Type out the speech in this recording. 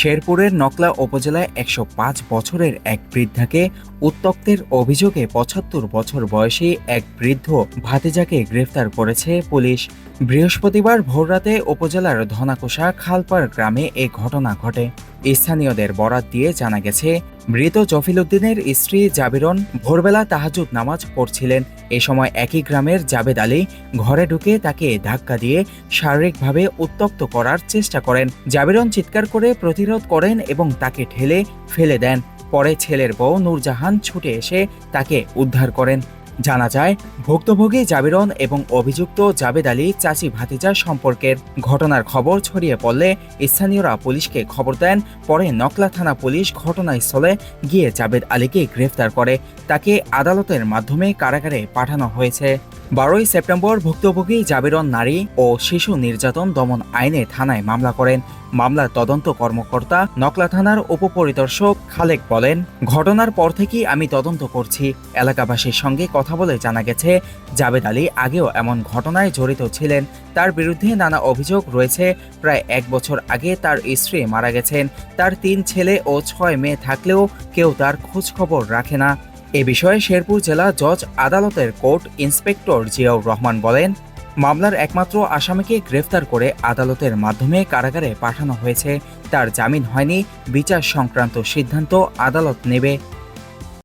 শেরপুরের নকলা উপজেলায় একশো পাঁচ বছরের এক বৃদ্ধাকে উত্তক্তের অভিযোগে পঁচাত্তর বছর বয়সী এক বৃদ্ধ ভাতিজাকে গ্রেফতার করেছে পুলিশ। বৃহস্পতিবার ভোররাতে উপজেলার ধনাকোষা খালপাড় গ্রামে এ ঘটনা ঘটে। স্থানীয়দের বরাত দিয়ে জানা গেছে, মৃত জফিল উদ্দিনের স্ত্রী জাবিরন ভোরবেলা তাহাজুদ নামাজ পড়ছিলেন। এ সময় একই গ্রামের জাবেদ আলী ঘরে ঢুকে তাকে ধাক্কা দিয়ে শারীরিকভাবে উত্তক্ত করার চেষ্টা করেন। জাবিরন চিৎকার করে প্রতিরোধ করেন এবং তাকে ঠেলে ফেলে দেন। পরে ছেলের বউ নূরজাহান ছুটে এসে তাকে উদ্ধার করেন। জানা যায়, ভুক্তভোগী জাবিরন এবং অভিযুক্ত জাবেদ আলী চাচি ভাতিজা সম্পর্কের ঘটনার খবর ছড়িয়ে পড়লে স্থানীয়রা পুলিশকে খবর দেন। পরে নকলা থানা পুলিশ ঘটনাস্থলে গিয়ে জাবেদ আলীকে গ্রেফতার করে। তাকে আদালতের মাধ্যমে কারাগারে পাঠানো হয়েছে। বারোই সেপ্টেম্বর ভুক্তভোগী জাবিরন নারী ও শিশু নির্যাতন দমন আইনে থানায় মামলা করেন। মামলার তদন্ত কর্মকর্তা নকলা থানার উপপরিদর্শক খালেক বলেন, ঘটনার পর থেকেই আমি তদন্ত করছি। এলাকাবাসীর সঙ্গে কথা বলে জানা গেছে, জাবেদ আলী আগেও এমন ঘটনায় জড়িত ছিলেন। তার বিরুদ্ধে নানা অভিযোগ রয়েছে। প্রায় এক বছর আগে তার স্ত্রী মারা গেছেন। তার তিন ছেলে ও ছয় মেয়ে থাকলেও কেউ তার খোঁজ খবর রাখে না। এ বিষয়ে শেরপুর জেলা জজ আদালতের কোর্ট ইন্সপেক্টর জিয়াউর রহমান বলেন, মামলার একমাত্র আসামিকে গ্রেফতার করে আদালতের মাধ্যমে কারাগারে পাঠানো হয়েছে। তার জামিন হয়নি। বিচার সংক্রান্ত সিদ্ধান্ত আদালত নেবে।